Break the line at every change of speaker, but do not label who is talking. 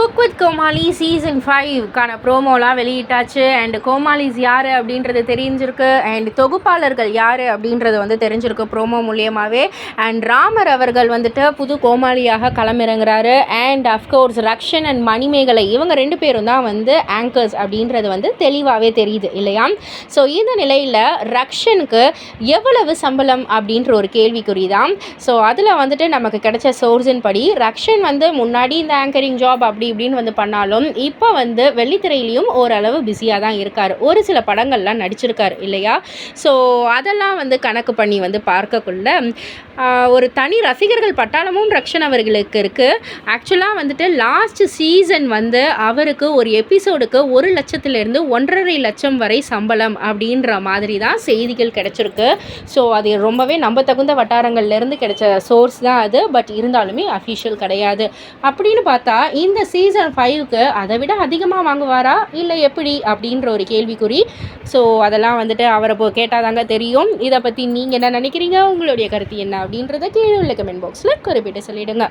Cook with Comali season ஃபைவ்க்கான ப்ரோமோலாம் வெளியிட்டாச்சு. அண்ட் கோமாளிஸ் யார் அப்படின்றது தெரிஞ்சிருக்கு. அண்ட் தொகுப்பாளர்கள் யார் அப்படின்றது வந்து தெரிஞ்சிருக்கு ப்ரோமோ மூலியமாகவே அண்ட் ராமர் அவர்கள் வந்துட்டு புது கோமாளியாக களமிறங்குறாரு. And of course Rakshan and Manimegalai இவங்க ரெண்டு பேரும் தான் வந்து ஆங்கர்ஸ் அப்படின்றது வந்து தெளிவாகவே தெரியுது இல்லையா? ஸோ இந்த நிலையில் ரக்ஷனுக்கு எவ்வளவு சம்பளம் அப்படின்ற ஒரு கேள்விக்குறி தான் ஸோ அதில் வந்துட்டு நமக்கு கிடைச்ச சோர்ஸின் படி ரக்ஷன் வந்து முன்னாடி இந்த ஆங்கரிங் ஜாப் அப்படி இப்படின்னு வந்து பண்ணாலும் இப்போ வந்து வெள்ளித்திரையிலையும் ஓரளவு பிஸியாக தான் இருக்கார். ஒரு சில படங்கள்லாம் நடிச்சிருக்கார் இல்லையா? ஸோ அதெல்லாம் வந்து கணக்கு பண்ணி வந்து பார்க்கக்குள்ள ஒரு தனி ரசிகர்கள் பட்டாளமும் ரக்ஷன் அவர்களுக்கு இருக்குது ஆக்சுவலாக வந்துட்டு லாஸ்ட் சீசன் வந்து அவருக்கு ஒரு எபிசோடுக்கு ஒரு லட்சத்துலேருந்து ஒன்றரை லட்சம் வரை சம்பளம் அப்படின்ற மாதிரி தான் செய்திகள் கிடச்சிருக்கு. ஸோ அது ரொம்பவே நம்பத்தகுந்த வட்டாரங்கள்லேருந்து கிடைச்ச சோர்ஸ் தான் அது. பட் இருந்தாலுமே அஃபிஷியல் கிடையாது. அப்படின்னு பார்த்தா இந்த சீசன் ஃபைவ்க்கு அதை விட அதிகமாக வாங்குவாரா? இல்லை எப்படி? அப்படின்ற ஒரு கேள்விக்குறி. ஸோ அதெல்லாம் வந்துட்டு அவரை போ கேட்டால் தாங்க தெரியும். இதை பற்றி நீங்கள் என்ன நினைக்கிறீங்க? உங்களுடைய கருத்து என்ன? அப்படின்றத கீழே உள்ள கமெண்ட் பாக்ஸில் குறிப்பிட்டு சொல்லிவிடுங்க